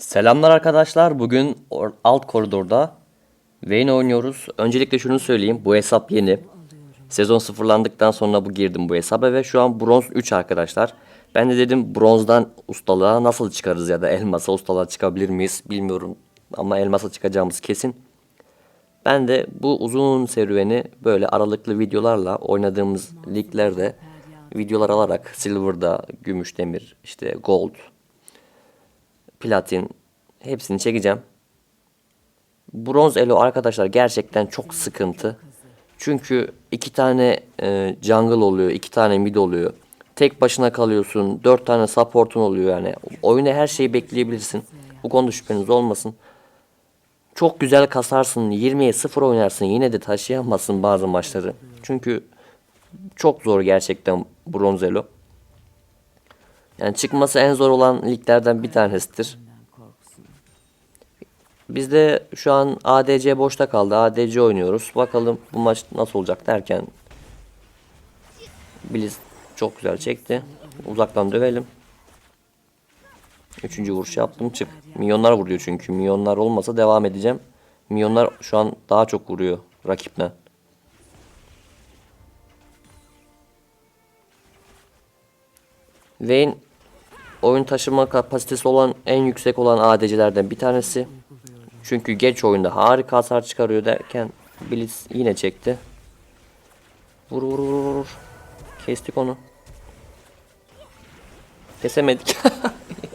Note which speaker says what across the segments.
Speaker 1: Selamlar arkadaşlar. Bugün alt koridorda Vayne oynuyoruz. Öncelikle şunu söyleyeyim. Bu hesap yeni. Sezon sıfırlandıktan sonra bu girdim bu hesaba ve şu an bronz 3 arkadaşlar. Ben de dedim bronzdan ustalığa nasıl çıkarız ya da elmasa ustalığa çıkabilir miyiz bilmiyorum. Ama elmasa çıkacağımız kesin. Ben de bu uzun serüveni böyle aralıklı videolarla oynadığımız liglerde videolar alarak Silver'da, Gümüş Demir, işte Gold, platin hepsini çekeceğim. Bronz elo arkadaşlar gerçekten çok sıkıntı. Çünkü iki tane e, jungle oluyor, iki tane mid oluyor. Tek başına kalıyorsun, dört tane support'un oluyor yani. Oyuna her şeyi bekleyebilirsin. Bu konuda şüpheniz olmasın. Çok güzel kasarsın, 20'ye 0 oynarsın yine de taşıyamazsın bazı maçları. Çünkü çok zor gerçekten bronz elo. Yani çıkması en zor olan liglerden bir tanesidir. Biz de şu an ADC boşta kaldı. ADC oynuyoruz. Bakalım bu maç nasıl olacak derken Blitz çok güzel çekti. Uzaktan dövelim. Üçüncü vuruş yaptım çık. Milyonlar vuruyor çünkü. Milyonlar olmasa devam edeceğim. Milyonlar şu an daha çok vuruyor rakipten. Vayne oyun taşıma kapasitesi olan en yüksek olan ADC'lerden bir tanesi. Çünkü geç oyunda harika hasar çıkarıyor derken Blitz yine çekti. Vur vur vur vur. Kestik onu. Kesemedik.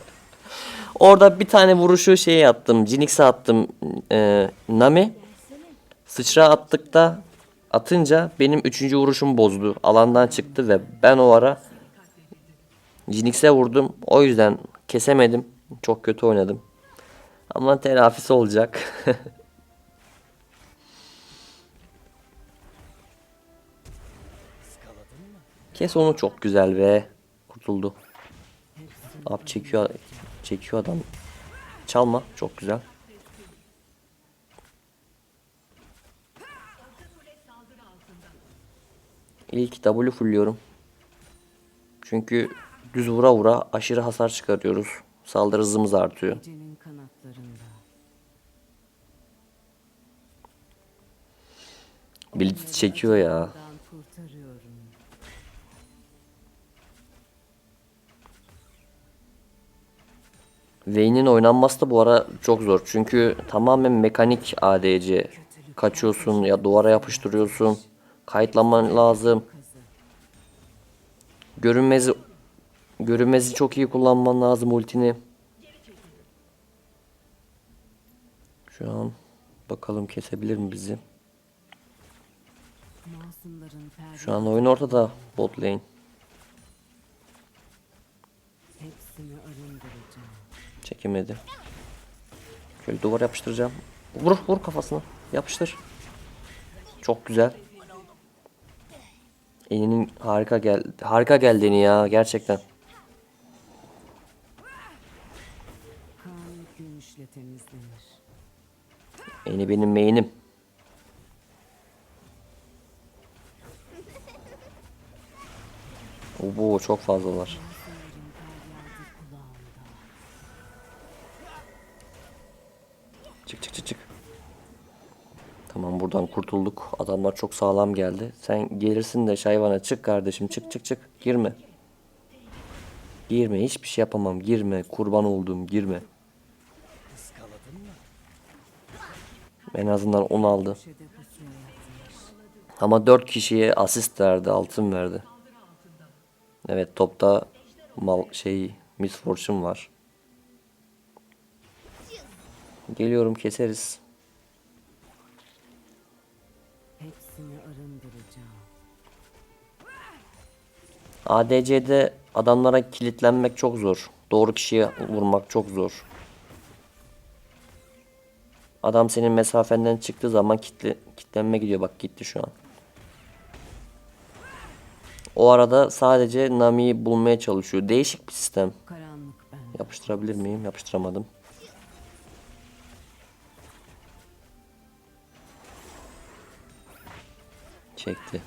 Speaker 1: Orada bir tane vuruşu şeye attım. Jinx'e attım. Ee, Nami. Sıçra attık da atınca benim üçüncü vuruşum bozdu. Alandan çıktı ve ben o ara Jinx'e vurdum. O yüzden kesemedim. Çok kötü oynadım. Ama telafisi olacak. Kes onu çok güzel be. Kurtuldu. Abi çekiyor çekiyor adam. Çalma çok güzel. İlk W fullüyorum. Çünkü düz vura vura aşırı hasar çıkarıyoruz. Saldırı hızımız artıyor. Blitz çekiyor ya. Vayne'in oynanması da bu ara çok zor. Çünkü tamamen mekanik ADC. Kaçıyorsun ya duvara yapıştırıyorsun. Kayıtlaman lazım. Görünmezi görünmezi çok iyi kullanman lazım ultini. Şu an bakalım kesebilir mi bizi? Şu an oyun ortada bot lane. Çekemedi. Şöyle duvar yapıştıracağım. Vur vur kafasına. Yapıştır. Çok güzel. Eninin harika gel harika geldi Eni ya gerçekten.
Speaker 2: Kan gümüşle temizlenir.
Speaker 1: Eni benim main'im. Bu çok fazlalar. Çık çık çık çık. Tamam buradan kurtulduk. Adamlar çok sağlam geldi. Sen gelirsin de şayvana çık kardeşim. Çık çık çık. Girme. Girme. Hiçbir şey yapamam. Girme. Kurban olduğum girme. En azından 10 aldı. Ama 4 kişiye asist verdi. Altın verdi. Evet topta mal şey Miss Fortune var. Geliyorum keseriz. ADC'de adamlara kilitlenmek çok zor. Doğru kişiye vurmak çok zor. Adam senin mesafenden çıktığı zaman kitle, kitlenme gidiyor. Bak gitti şu an. O arada sadece Nami'yi bulmaya çalışıyor. Değişik bir sistem. Yapıştırabilir miyim? Yapıştıramadım. Çekti.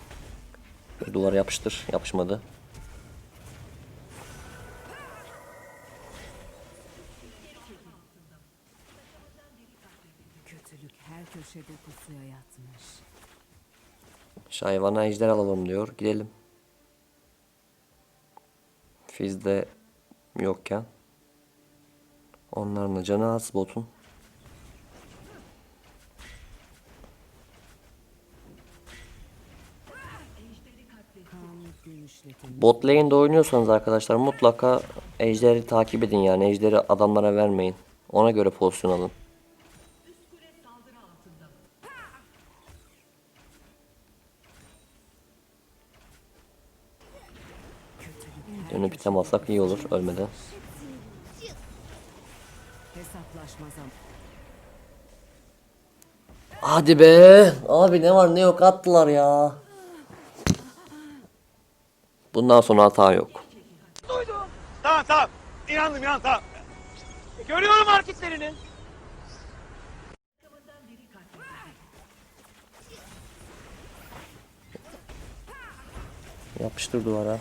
Speaker 1: Duvara yapıştır. Yapışmadı.
Speaker 2: Pusuya yatmış.
Speaker 1: Şayvana ejder alalım diyor. Gidelim. Fiz de yokken. Onların da canı az botun. Bot lane'de oynuyorsanız arkadaşlar mutlaka ejderi takip edin yani ejderi adamlara vermeyin. Ona göre pozisyon alın. İtem alsak iyi olur ölmeden. Hadi be. Abi ne var ne yok attılar ya. Bundan sonra hata yok.
Speaker 3: Tamam tamam. İnandım inandım tamam. Görüyorum hareketlerini.
Speaker 1: Yapıştır duvara.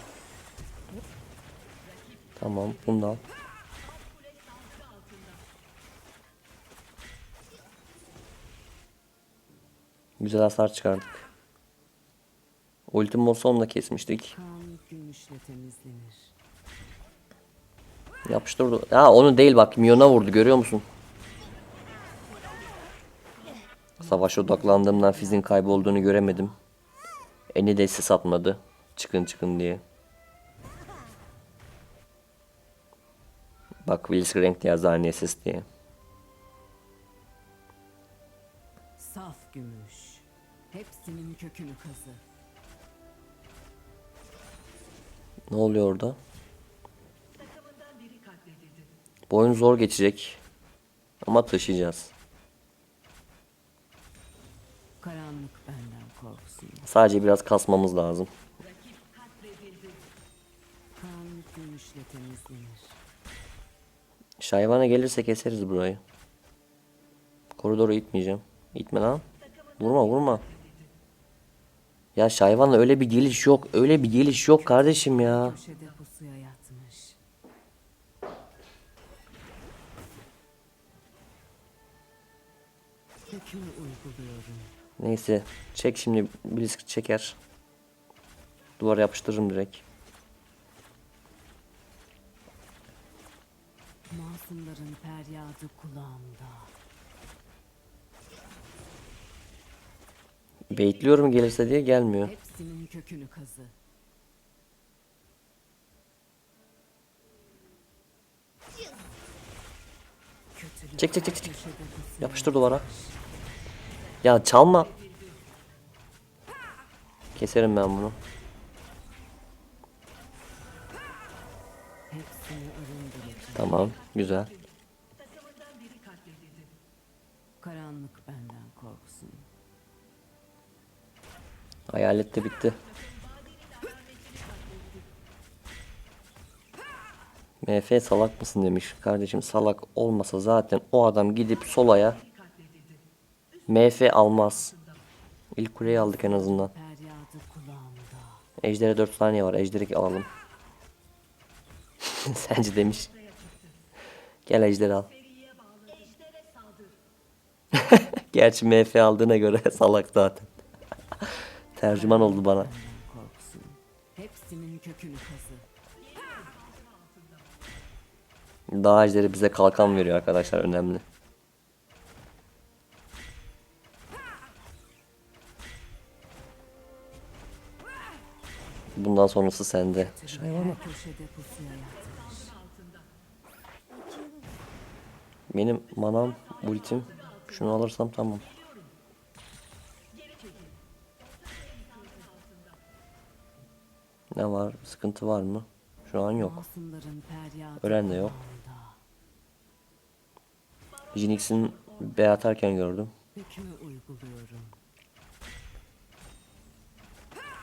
Speaker 1: Tamam bunu. Güzel hasar çıkardık. Ultim olsa onu da kesmiştik. Yapıştırdı. Ya onu değil bak Mion'a vurdu görüyor musun? Savaşa odaklandığımdan Fizz'in kaybolduğunu göremedim. Eni de ses atmadı. Çıkın çıkın diye. Bak yazdı aynı ses diye.
Speaker 2: Saf gümüş. Hepsinin kökünü kazı.
Speaker 1: Ne oluyor orada? Bu oyun zor geçecek. Ama taşıyacağız.
Speaker 2: Karanlık benden korksun.
Speaker 1: Sadece biraz kasmamız lazım.
Speaker 2: Karanlık gümüşle temizlenir.
Speaker 1: Şayvana gelirse keseriz burayı. Koridoru itmeyeceğim. İtme lan. Vurma vurma. Ya Şayvan'la öyle bir geliş yok. Öyle bir geliş yok kardeşim ya. Neyse. Çek şimdi. Blisk çeker. Duvara yapıştırırım direkt.
Speaker 2: Masumların feryadı kulağımda.
Speaker 1: Bekliyorum gelirse diye gelmiyor.
Speaker 2: Hepsinin kökünü kazı.
Speaker 1: Çek, çek, çek, çek. Yapıştır duvara. Ya çalma. Keserim ben bunu. Tamam. Güzel.
Speaker 2: Karanlık benden korksun.
Speaker 1: Hayalet de bitti. MF salak mısın demiş. Kardeşim salak olmasa zaten o adam gidip solaya MF almaz. İlk kuleyi aldık en azından. Ejder'e 4 saniye var. Ejder'i alalım. Sence demiş. Gel Ejder'i al. Gerçi MF aldığına göre salak zaten. Tercüman oldu bana.
Speaker 2: Benden korksun. Hepsinin kökünü kazı.
Speaker 1: Dağ ejderi bize kalkan veriyor arkadaşlar önemli. Bundan sonrası sende.
Speaker 2: Her köşede pusuya yatmış.
Speaker 1: Benim manam, ultim. Şunu alırsam tamam. Ne var? Sıkıntı var mı? Şu an yok. Ölen de yok. Jinx'in B atarken gördüm.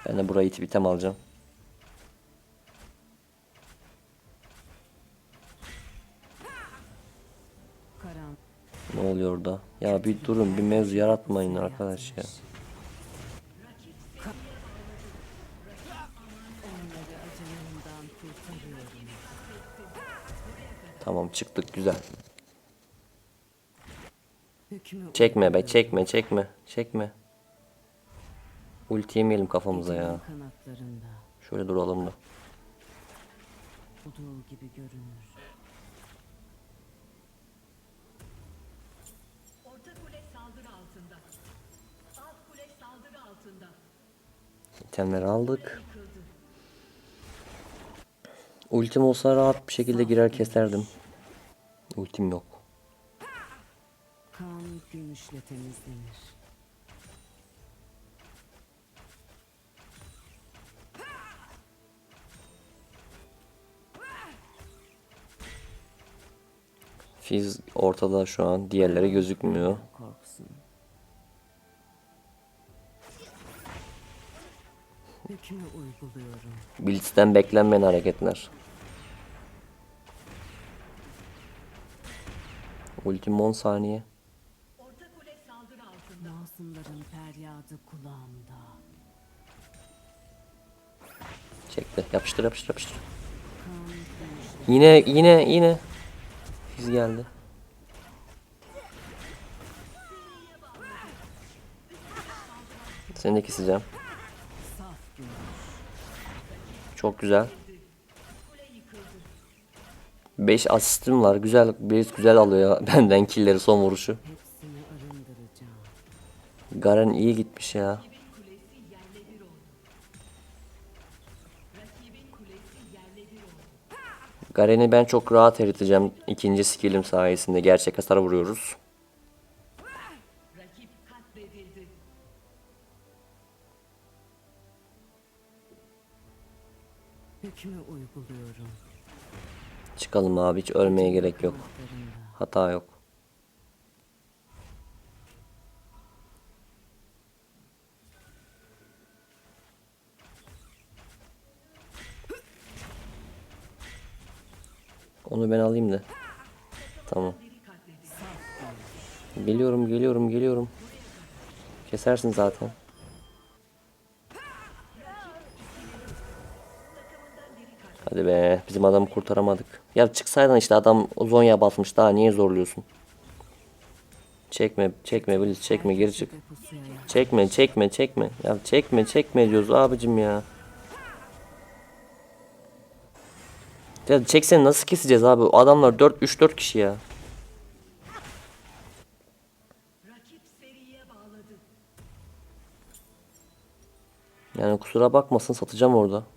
Speaker 1: Ben de burayı itip item alacağım. Oluyor orada? Ya bir durun bir mevzu yaratmayın arkadaş ya. Tamam çıktık güzel. Çekme be çekme çekme çekme. Ulti yemeyelim kafamıza ya. Şöyle duralım da.
Speaker 2: gibi görünür.
Speaker 4: Orta kule saldırı altında. Alt kule saldırı altında.
Speaker 1: İtemleri aldık. Ultim olsa rahat bir şekilde girer keserdim. Ultim yok.
Speaker 2: Kan gümüşle temizlenir.
Speaker 1: Fiz ortada şu an. Diğerleri gözükmüyor. Blitz'ten beklenmeyen hareketler. Ultim 10 saniye.
Speaker 4: Orta kule saldırı altında.
Speaker 2: Masumların feryadı kulağımda.
Speaker 1: Çekti. Yapıştır yapıştır yapıştır. Yine yine yine. Fiz geldi. Seni de keseceğim.
Speaker 2: saf gümüş.
Speaker 1: Çok güzel. 5 asistim var. Güzel. Base güzel alıyor benden killleri son vuruşu. Garen iyi gitmiş ya. Garen'i ben çok rahat eriteceğim ikinci skillim sayesinde. Gerçek hasar vuruyoruz. Çıkalım abi hiç ölmeye gerek yok. Hata yok. Onu ben alayım da. Tamam. Geliyorum, geliyorum, geliyorum. Kesersin zaten. Hadi be, bizim adamı kurtaramadık. Ya çıksaydın işte adam Zonya basmış daha niye zorluyorsun? Çekme, çekme Blitz, çekme geri çık. Çekme, çekme, çekme. Ya çekme, çekme diyoruz abicim ya. Ya çeksene nasıl keseceğiz abi? Adamlar 4 3 4 kişi ya. Yani kusura bakmasın satacağım orada.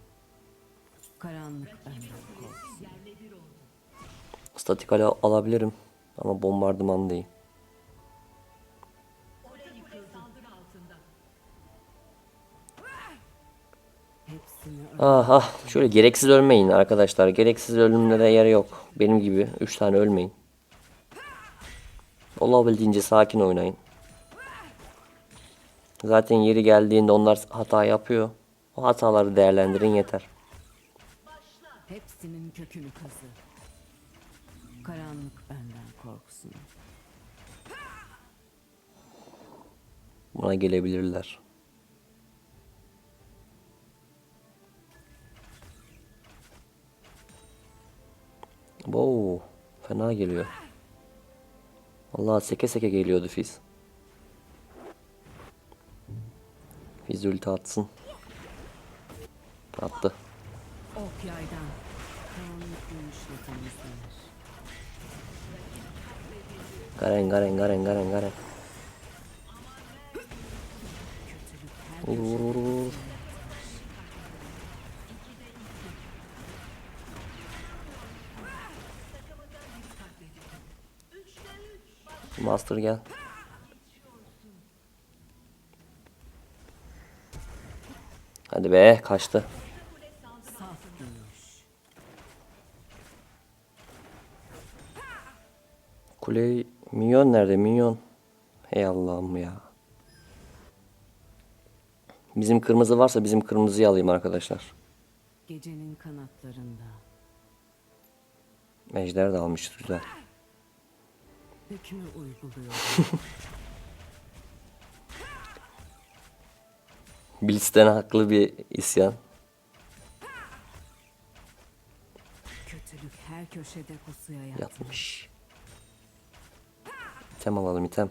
Speaker 2: Karanlık benden korksun.
Speaker 4: Yerle bir oldu.
Speaker 1: Statik al alabilirim ama bombardıman değil.
Speaker 4: Orta kule saldırı altında.
Speaker 2: Hepsini
Speaker 1: Ah ah şöyle gereksiz ölmeyin arkadaşlar. Gereksiz ölümlere yer yok. Benim gibi 3 tane ölmeyin. Olabildiğince sakin oynayın. Zaten yeri geldiğinde onlar hata yapıyor. O hataları değerlendirin yeter.
Speaker 2: Hepsinin kökünü kazı. Karanlık benden korksun.
Speaker 1: Buna gelebilirler. Wow, fena geliyor. Allah seke seke geliyordu Fiz. Fiz ulti atsın. Attı.
Speaker 2: Ok yaydan.
Speaker 1: Garen Garen Garen Garen Garen. Vur vur vur. Master gel. Hadi be kaçtı. Kule minyon nerede minyon? Hey Allah'ım ya. Bizim kırmızı varsa bizim kırmızıyı alayım arkadaşlar.
Speaker 2: Gecenin kanatlarında.
Speaker 1: Ejder de almışız güzel.
Speaker 2: Hükmü uyguluyorum.
Speaker 1: Blitz'ten haklı bir isyan.
Speaker 2: Kötülük her köşede pusuya yatmış.
Speaker 1: Yapmış. İtem alalım item.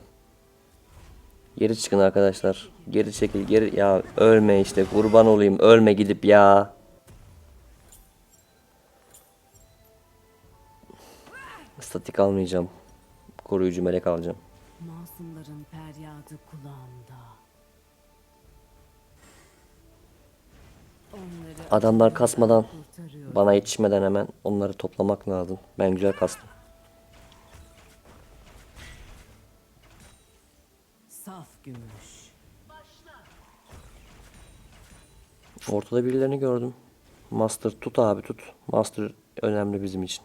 Speaker 1: Geri çıkın arkadaşlar. Geri çekil geri ya ölme işte kurban olayım ölme gidip ya. Statik almayacağım. Koruyucu melek alacağım.
Speaker 2: Masumların feryadı kulağımda. Onları
Speaker 1: Adamlar kasmadan bana yetişmeden hemen onları toplamak lazım. Ben güzel kastım.
Speaker 2: Saf gümüş.
Speaker 1: Ortada birilerini gördüm. Master tut abi tut. Master önemli bizim için.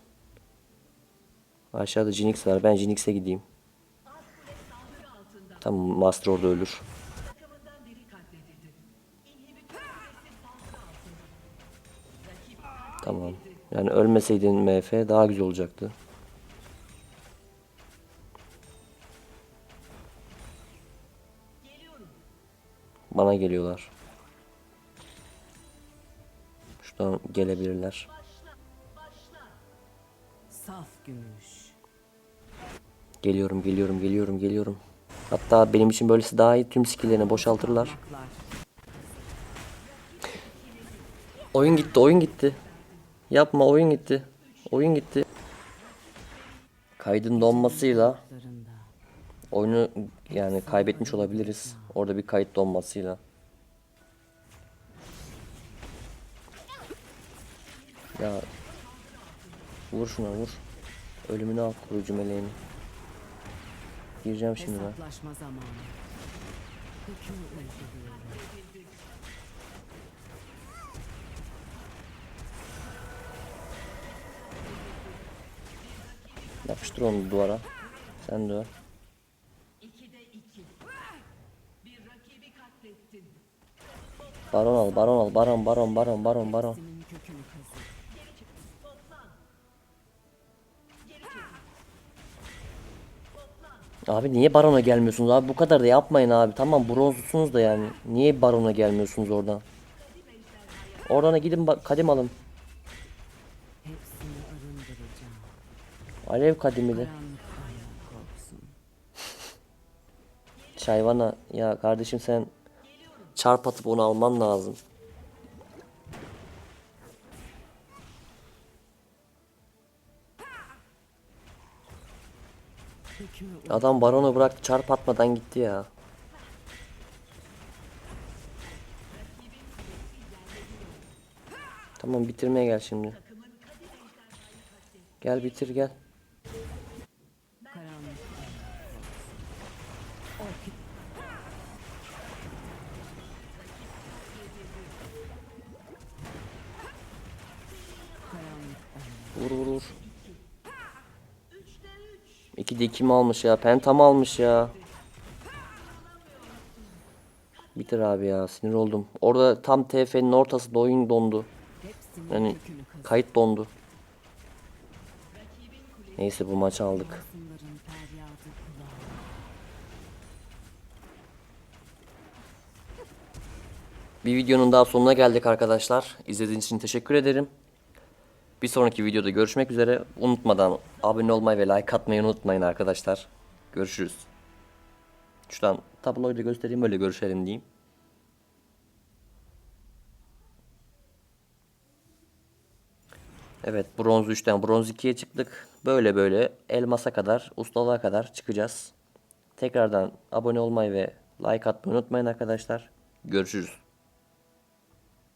Speaker 1: Aşağıda Jinx var. Ben Jinx'e gideyim. Tamam Master orada ölür. Tamam. Yani ölmeseydin MF daha güzel olacaktı. Bana geliyorlar. Şuradan gelebilirler.
Speaker 2: Saf gümüş.
Speaker 1: Geliyorum, geliyorum, geliyorum, geliyorum. Hatta benim için böylesi daha iyi. Tüm skill'lerini boşaltırlar. Oyun gitti, oyun gitti. Yapma, oyun gitti. Oyun gitti. Kaydın donmasıyla. Oyunu yani kaybetmiş olabiliriz. Orada bir kayıt donmasıyla. Ya vur şuna vur. Ölümünü al koruyucu meleğini. Gireceğim şimdi ben. Yapıştır onu duvara. Sen de Baron al, baron al, baron, baron, baron, baron, baron. Abi niye barona gelmiyorsunuz abi? Bu kadar da yapmayın abi. Tamam bronzlusunuz da yani. Niye barona gelmiyorsunuz oradan? Oradan gidin kadim alın. Alev kadimi de. Şayvana ya kardeşim sen çarp atıp onu alman lazım. Adam baronu bıraktı çarp atmadan gitti ya. Tamam bitirmeye gel şimdi. Gel bitir gel.
Speaker 2: karanlıktan Karanlıktan
Speaker 1: Vur vur vur. De kim almış ya? Pentam almış ya. Bitir abi ya sinir oldum. Orada tam TF'nin ortasında oyun dondu. Yani kayıt dondu. Neyse bu maçı aldık. Bir videonun daha sonuna geldik arkadaşlar. İzlediğiniz için teşekkür ederim. Bir sonraki videoda görüşmek üzere. Unutmadan abone olmayı ve like atmayı unutmayın arkadaşlar. Görüşürüz. Şuradan tabloyu da göstereyim öyle görüşelim diyeyim. Evet bronz 3'ten bronz 2'ye çıktık. Böyle böyle elmasa kadar ustalığa kadar çıkacağız. Tekrardan abone olmayı ve like atmayı unutmayın arkadaşlar. Görüşürüz.